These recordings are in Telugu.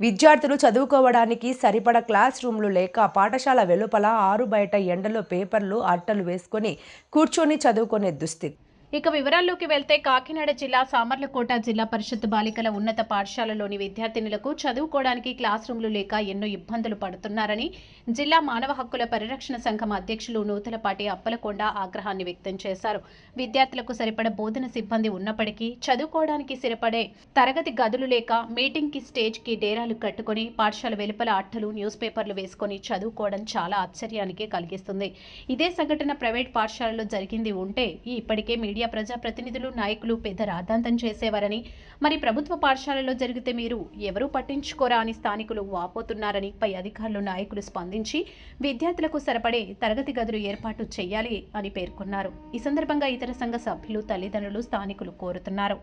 విద్యార్థులు చదువుకోవడానికి సరిపడ క్లాస్ రూమ్లు లేక పాఠశాల వెలుపల ఆరు బయట ఎండలో పేపర్లు అట్టలు వేసుకొని కూర్చొని చదువుకునే దుస్థితి. ఇక వివరాల్లోకి వెళ్తే కాకినాడ జిల్లా సామర్లకోట జిల్లా పరిషత్ బాలికల ఉన్నత పాఠశాలలోని విద్యార్థినులకు చదువుకోవడానికి క్లాస్ రూమ్లు లేక ఎన్నో ఇబ్బందులు పడుతున్నారని జిల్లా మానవ హక్కుల పరిరక్షణ సంఘం అధ్యక్షులు నూతలపాటి అప్పలకొండ ఆగ్రహాన్ని వ్యక్తం చేశారు. విద్యార్థులకు సరిపడ బోధన సిబ్బంది ఉన్నప్పటికీ చదువుకోవడానికి సరిపడే తరగతి గదులు లేక మీటింగ్కి స్టేజ్కి డేరాలు కట్టుకొని పాఠశాల వెలుపల అట్టలు న్యూస్ పేపర్లు వేసుకొని చదువుకోవడం చాలా ఆశ్చర్యానికి కలిగిస్తుంది. ఇదే సంఘటన ప్రైవేట్ పాఠశాలలో జరిగింది ఉంటే ఈ ఇప్పటికే మీడియా ప్రజాప్రతినిధులు నాయకులు పెద్ద రాద్ధాంతం చేసేవారని మరి ప్రభుత్వ పాఠశాలలో జరిగితే మీరు ఎవరూ పట్టించుకోరా అని స్థానికులు వాపోతున్నారని పై అధికారులు నాయకులు స్పందించి విద్యార్థులకు సరిపడే తరగతి గదులు ఏర్పాటు చేయాలి అని పేర్కొన్నారు. ఈ సందర్భంగా ఇతర సంఘ సభ్యులు తల్లిదండ్రులు స్థానికులు కోరుతున్నారు.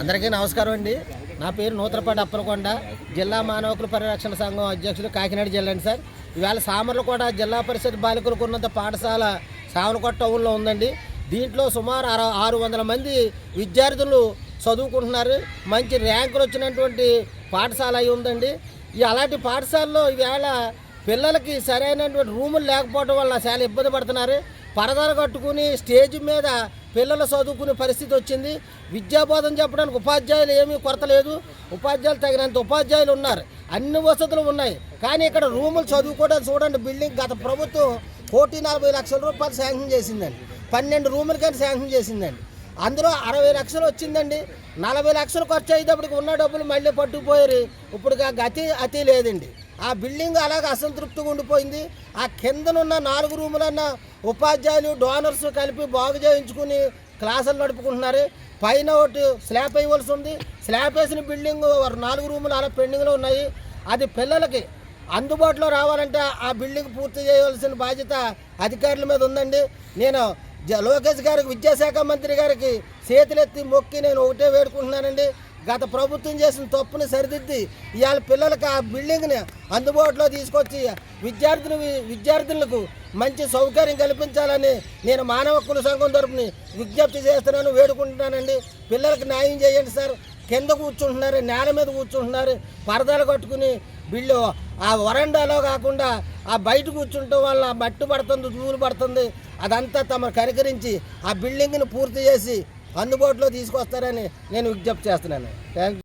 అందరికీ నమస్కారం అండి. నా పేరు నూతనపాటి అప్పలకొండ జిల్లా మానవకుల పరిరక్షణ సంఘం అధ్యక్షులు కాకినాడ జిల్లా అండి సార్. ఇవాళ సామర్లకోట జిల్లా పరిషత్ బాలికలకు ఉన్నంత పాఠశాల సావనకోట టౌన్లో ఉందండి. దీంట్లో సుమారు అర ఆరు వందల మంది విద్యార్థులు చదువుకుంటున్నారు. మంచి ర్యాంకులు వచ్చినటువంటి పాఠశాల అయి ఉందండి. ఈ అలాంటి పాఠశాలలో ఈవేళ పిల్లలకి సరైనటువంటి రూములు లేకపోవడం వల్ల చాలా ఇబ్బంది పడుతున్నారు. పరదాలు కట్టుకుని స్టేజ్ మీద పిల్లలు చదువుకునే పరిస్థితి వచ్చింది. విద్యాబోధన చెప్పడానికి ఉపాధ్యాయులు ఏమీ కొరత లేదు. ఉపాధ్యాయులు తగినంత ఉపాధ్యాయులు ఉన్నారు. అన్ని వసతులు ఉన్నాయి. కానీ ఇక్కడ రూములు చదువుకోవడానికి చూడండి బిల్డింగ్ గత ప్రభుత్వం కోటి నలభై లక్షల రూపాయలు శాంక్షన్ చేసిందండి. పన్నెండు రూములు కానీ శాంక్షన్ చేసిందండి. అందులో అరవై లక్షలు వచ్చిందండి. నలభై లక్షలు ఖర్చు అయ్యేటప్పటికి ఉన్న డబ్బులు మళ్ళీ పట్టుకుపోయారు. ఇప్పుడు గతి అతి లేదండి. ఆ బిల్డింగ్ అలాగ అసంతృప్తిగా ఉండిపోయింది. ఆ కిందనున్న నాలుగు రూములన్న ఉపాధ్యాయులు డోనర్స్ కలిపి బాగు చేయించుకుని క్లాసులు నడుపుకుంటున్నారు. పైన ఒకటి స్లాబ్ వేయవలసి ఉంది. స్లాబ్ వేసిన బిల్డింగ్ నాలుగు రూములు అలా పెండింగ్లో ఉన్నాయి. అది పిల్లలకి అందుబాటులో రావాలంటే ఆ బిల్డింగ్ పూర్తి చేయవలసిన బాధ్యత అధికారుల మీద ఉందండి. నేను లోకేష్ గారికి విద్యాశాఖ మంత్రి గారికి చేతులెత్తి మొక్కి నేను ఒకటే వేడుకుంటున్నానండి. గత ప్రభుత్వం చేసిన తప్పుని సరిదిద్ది ఇవాళ పిల్లలకు ఆ బిల్డింగ్ని అందుబాటులో తీసుకొచ్చి విద్యార్థులు విద్యార్థులకు మంచి సౌకర్యం కల్పించాలని నేను మానవ హక్కుల సంఘం తరపుని విజ్ఞప్తి చేస్తున్నాను వేడుకుంటున్నానండి. పిల్లలకు న్యాయం చేయండి సార్. కింద కూర్చుంటున్నారు నేల మీద కూర్చుంటున్నారు పరదాలు కట్టుకుని బిల్లు ఆ వరండాలో కాకుండా ఆ బయట కూర్చుంటం వల్ల మట్టి పడుతుంది ధూళి పడుతుంది. అదంతా తమ కనికరించి ఆ బిల్డింగ్ని పూర్తి చేసి అందుబాటులో తీసుకొస్తారని నేను విజ్ఞప్తి చేస్తున్నాను. థ్యాంక్